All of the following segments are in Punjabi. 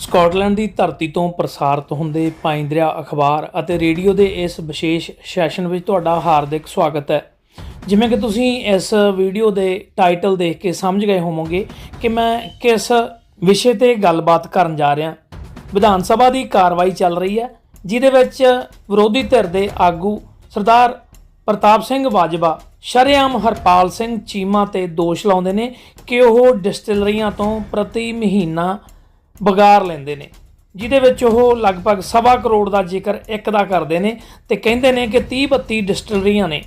ਸਕਾਟਲੈਂਡ ਦੀ ਧਰਤੀ ਤੋਂ ਪ੍ਰਸਾਰਿਤ ਹੁੰਦੇ ਪਾਇੰਦਰਿਆ ਅਖਬਾਰ ਅਤੇ ਰੇਡੀਓ ਦੇ ਇਸ ਵਿਸ਼ੇਸ਼ ਸੈਸ਼ਨ ਵਿੱਚ ਤੁਹਾਡਾ ਹਾਰਦਿਕ ਸਵਾਗਤ ਹੈ। ਜਿਵੇਂ ਕਿ ਤੁਸੀਂ ਇਸ ਵੀਡੀਓ ਦੇ ਟਾਈਟਲ ਦੇਖ ਕੇ ਸਮਝ ਗਏ ਹੋਵੋਗੇ ਕਿ ਮੈਂ ਕਿਸ ਵਿਸ਼ੇ ਤੇ ਗੱਲਬਾਤ ਕਰਨ ਜਾ ਰਿਹਾ। ਵਿਧਾਨ ਸਭਾ ਦੀ ਕਾਰਵਾਈ ਚੱਲ ਰਹੀ ਹੈ, ਜਿਹਦੇ ਵਿੱਚ ਵਿਰੋਧੀ ਧਿਰ ਦੇ ਆਗੂ ਸਰਦਾਰ ਪ੍ਰਤਾਪ ਸਿੰਘ ਬਾਜਵਾ, ਸ਼ਰੇਆਮ ਹਰਪਾਲ ਸਿੰਘ ਚੀਮਾ ਤੇ ਦੋਸ਼ ਲਾਉਂਦੇ ਨੇ ਕਿ ਉਹ ਡਿਸਟਿਲਰੀਆਂ ਤੋਂ ਪ੍ਰਤੀ ਮਹੀਨਾ ਬਗਾਰ ਲੈਂਦੇ ਨੇ। ਜਿਹਦੇ ਵਿੱਚ ਉਹ ਲਗਭਗ ਸਵਾ ਕਰੋੜ ਦਾ ਜ਼ਿਕਰ ਇੱਕ ਦਾ ਕਰਦੇ ਨੇ ਤੇ ਕਹਿੰਦੇ ਨੇ ਕਿ 30 32 ਡਿਸਟਿਲਰੀਆਂ ਨੇ।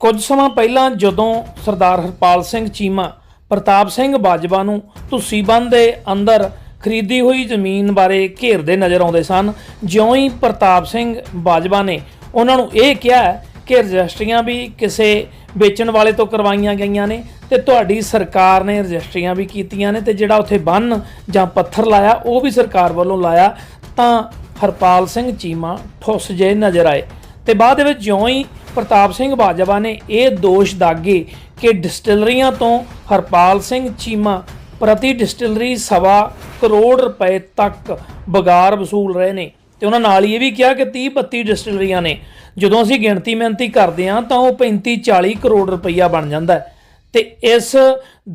ਕੁਝ ਸਮਾਂ ਪਹਿਲਾਂ ਜਦੋਂ ਸਰਦਾਰ ਹਰਪਾਲ ਸਿੰਘ ਚੀਮਾ, ਪ੍ਰਤਾਪ ਸਿੰਘ ਬਾਜਵਾ ਨੂੰ ਤੁਸੀਬੰਦ ਦੇ ਅੰਦਰ ਖਰੀਦੀ ਹੋਈ ਜ਼ਮੀਨ ਬਾਰੇ ਘੇਰਦੇ ਨਜ਼ਰ ਆਉਂਦੇ ਸਨ, ਜਿਉਂ ਹੀ ਪ੍ਰਤਾਪ ਸਿੰਘ ਬਾਜਵਾ ਨੇ ਉਹਨਾਂ ਨੂੰ ਇਹ ਕਿਹਾ ਕਿ ਰਜਿਸਟਰੀਆਂ ਵੀ ਕਿਸੇ ਵੇਚਣ ਵਾਲੇ ਤੋਂ ਕਰਵਾਈਆਂ ਗਈਆਂ ਨੇ ਤੇ ਤੁਹਾਡੀ ਸਰਕਾਰ ਨੇ ਰਜਿਸਟਰੀਆਂ ਵੀ ਕੀਤੀਆਂ ਨੇ ਤੇ ਜਿਹੜਾ ਉੱਥੇ ਬੰਨ ਜਾਂ ਪੱਥਰ ਲਾਇਆ, ਉਹ ਵੀ ਸਰਕਾਰ ਵੱਲੋਂ ਲਾਇਆ, ਤਾਂ ਹਰਪਾਲ ਸਿੰਘ ਚੀਮਾ ਠੁੱਸ ਜੇ ਨਜ਼ਰ ਆਏ। ਤੇ ਬਾਅਦ ਦੇ ਵਿੱਚ ਜਿਉਂ ਹੀ ਪ੍ਰਤਾਪ ਸਿੰਘ ਬਾਜਵਾ ਨੇ ਇਹ ਦੋਸ਼ ਦਾਗੇ ਕਿ ਡਿਸਟਿਲਰੀਆਂ ਤੋਂ ਹਰਪਾਲ ਸਿੰਘ ਚੀਮਾ ਪ੍ਰਤੀ ਡਿਸਟਿਲਰੀ ਸਵਾ ਕਰੋੜ ਰੁਪਏ ਤੱਕ ਬਗਾਰ ਵਸੂਲ ਰਹੇ ਨੇ। ਤੇ ਉਹਨਾਂ ਨਾਲ ਹੀ ਇਹ ਵੀ ਕਿਹਾ ਕਿ 30 32 ਡਿਸਟਿਲਰੀਆਂ ਨੇ। ਜਦੋਂ ਅਸੀਂ ਗਿਣਤੀ ਮਿਹਨਤੀ ਕਰਦੇ ਹਾਂ, ਤਾਂ ਉਹ 35 40 ਕਰੋੜ ਰੁਪਈਆ ਬਣ ਜਾਂਦਾ ਹੈ। ਤੇ ਇਸ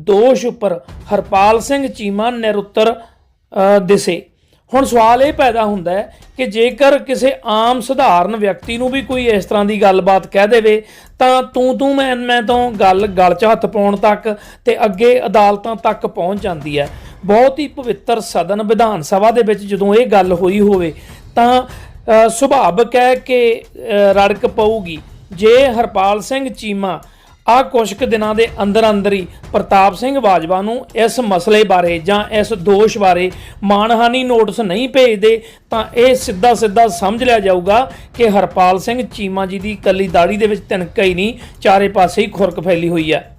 ਦੋਸ਼ ਉੱਪਰ ਹਰਪਾਲ ਸਿੰਘ ਚੀਮਾ ਨਿਰੁੱਤਰ ਦਿਸੇ। ਹੁਣ ਸਵਾਲ ਇਹ ਪੈਦਾ ਹੁੰਦਾ ਹੈ ਕਿ ਜੇਕਰ ਕਿਸੇ ਆਮ ਸਧਾਰਨ ਵਿਅਕਤੀ ਨੂੰ ਵੀ ਕੋਈ ਇਸ ਤਰ੍ਹਾਂ ਦੀ ਗੱਲਬਾਤ ਕਹਿ ਦੇਵੇ, ਤਾਂ ਤੂੰ ਤੂੰ ਮੈਂ ਮੈਂ ਤੋਂ ਗੱਲ ਗਲ 'ਚ ਹੱਥ ਪਾਉਣ ਤੱਕ ਤੇ ਅੱਗੇ ਅਦਾਲਤਾਂ ਤੱਕ ਪਹੁੰਚ ਜਾਂਦੀ ਹੈ। ਬਹੁਤ ਹੀ ਪਵਿੱਤਰ ਸਦਨ ਵਿਧਾਨ ਸਭਾ ਦੇ ਵਿੱਚ ਜਦੋਂ ਇਹ ਗੱਲ ਹੋਈ ਹੋਵੇ ਤਾਂ ਅ, ਸੁਭਾਵਕ ਹੈ ਕਿ ਰੜਕ ਪਊਗੀ। ਜੇ ਹਰਪਾਲ ਸਿੰਘ ਚੀਮਾ ਆ ਕੁਝ ਕੁ ਦਿਨਾਂ ਦੇ ਅੰਦਰ ਅੰਦਰ ਹੀ ਪ੍ਰਤਾਪ ਸਿੰਘ ਬਾਜਵਾ ਨੂੰ ਇਸ ਮਸਲੇ ਬਾਰੇ ਜਾਂ ਇਸ ਦੋਸ਼ ਬਾਰੇ ਮਾਨਹਾਨੀ ਨੋਟਿਸ ਨਹੀਂ ਭੇਜਦੇ ਤਾਂ ਇਹ ਸਿੱਧਾ ਸਿੱਧਾ ਸਮਝ ਲਿਆ ਜਾਊਗਾ ਕਿ ਹਰਪਾਲ ਸਿੰਘ ਚੀਮਾ ਜੀ ਦੀ ਕੱਲੀ ਦਾੜੀ ਦੇ ਵਿੱਚ ਤਿਨਕਾ ਹੀ ਨਹੀਂ ਚਾਰੇ ਪਾਸੇ ਹੀ ਖੁਰਕ ਫੈਲੀ ਹੋਈ ਹੈ।